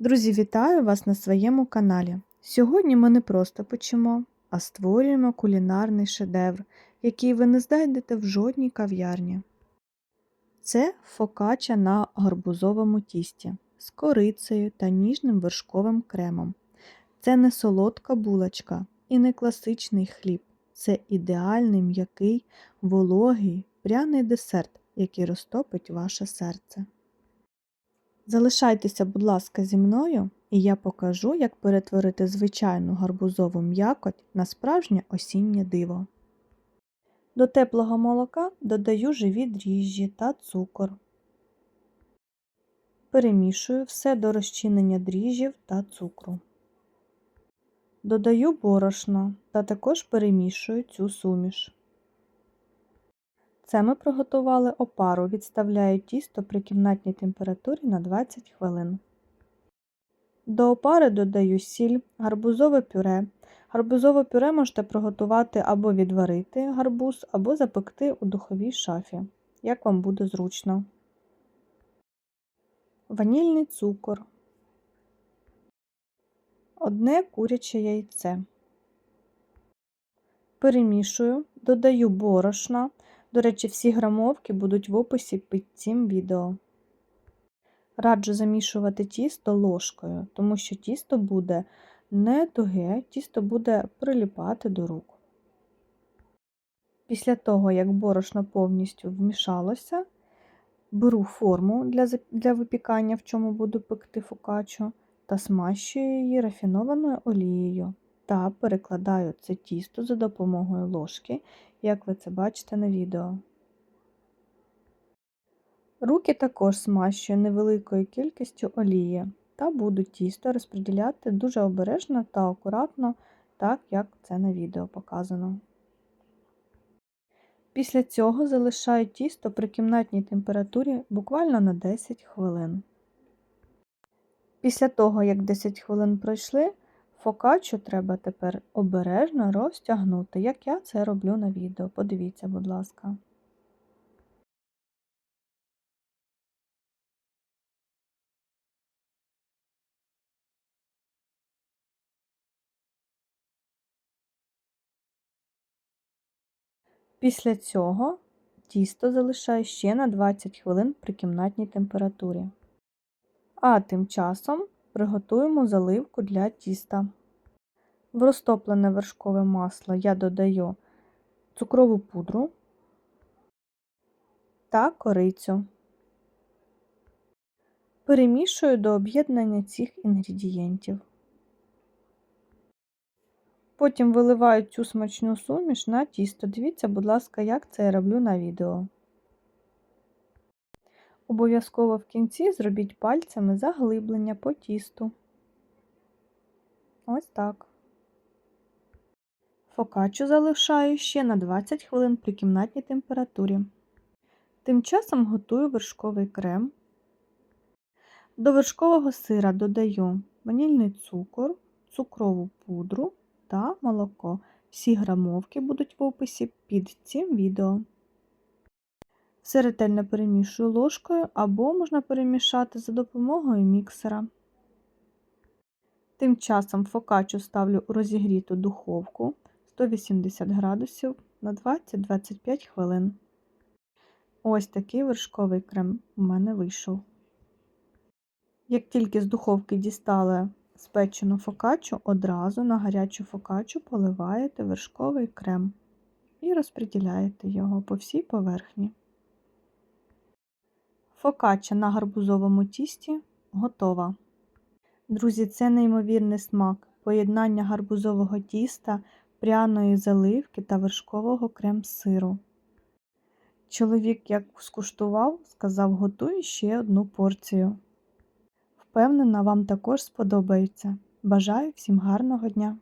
Друзі, вітаю вас на своєму каналі. Сьогодні ми не просто печемо, а створюємо кулінарний шедевр, який ви не знайдете в жодній кав'ярні. Це фокача на гарбузовому тісті з корицею та ніжним вершковим кремом. Це не солодка булочка і не класичний хліб. Це ідеальний м'який, вологий, пряний десерт, який розтопить ваше серце. Залишайтеся, будь ласка, зі мною, і я покажу, як перетворити звичайну гарбузову м'якоть на справжнє осіннє диво. До теплого молока додаю живі дріжджі та цукор. Перемішую все до розчинення дріжджів та цукру. Додаю борошно та також перемішую цю суміш. Це ми приготували опару, відставляю тісто при кімнатній температурі на 20 хвилин. До опари додаю сіль, гарбузове пюре. Гарбузове пюре можете приготувати або відварити гарбуз, або запекти у духовій шафі, як вам буде зручно. Ванільний цукор. Одне куряче яйце. Перемішую, додаю борошна. До речі, всі грамовки будуть в описі під цим відео. Раджу замішувати тісто ложкою, тому що тісто буде не туге, тісто буде приліпати до рук. Після того, як борошно повністю вмішалося, беру форму для для випікання, в чому буду пекти фокаччо, та смащую її рафінованою олією та перекладаю це тісто за допомогою ложки, як ви це бачите на відео. Руки також смащую невеликою кількістю олії та буду тісто розподіляти дуже обережно та акуратно, так як це на відео показано. Після цього залишаю тісто при кімнатній температурі буквально на 10 хвилин. Після того, як 10 хвилин пройшли, Фокаччу треба тепер обережно розтягнути, як я це роблю на відео. Подивіться, будь ласка. Після цього тісто залишаю ще на 20 хвилин при кімнатній температурі. А тим часом приготуємо заливку для тіста. В розтоплене вершкове масло я додаю цукрову пудру та корицю. Перемішую до об'єднання цих інгредієнтів. Потім виливаю цю смачну суміш на тісто. Дивіться, будь ласка, як це я роблю на відео. Обов'язково в кінці зробіть пальцями заглиблення по тісту. Ось так. Фокаччу залишаю ще на 20 хвилин при кімнатній температурі. Тим часом готую вершковий крем. До вершкового сира додаю ванільний цукор, цукрову пудру та молоко. Всі грамовки будуть в описі під цим відео. Все ретельно перемішую ложкою або можна перемішати за допомогою міксера. Тим часом фокаччу ставлю у розігріту духовку 180 градусів на 20-25 хвилин. Ось такий вершковий крем у мене вийшов. Як тільки з духовки дістали спечену фокаччу, одразу на гарячу фокаччу поливаєте вершковий крем і розподіляєте його по всій поверхні. Фокачча на гарбузовому тісті готова. Друзі, це неймовірний смак, поєднання гарбузового тіста, пряної заливки та вершкового крем-сиру. Чоловік, як скуштував, сказав, готуй ще одну порцію. Впевнена, вам також сподобається. Бажаю всім гарного дня!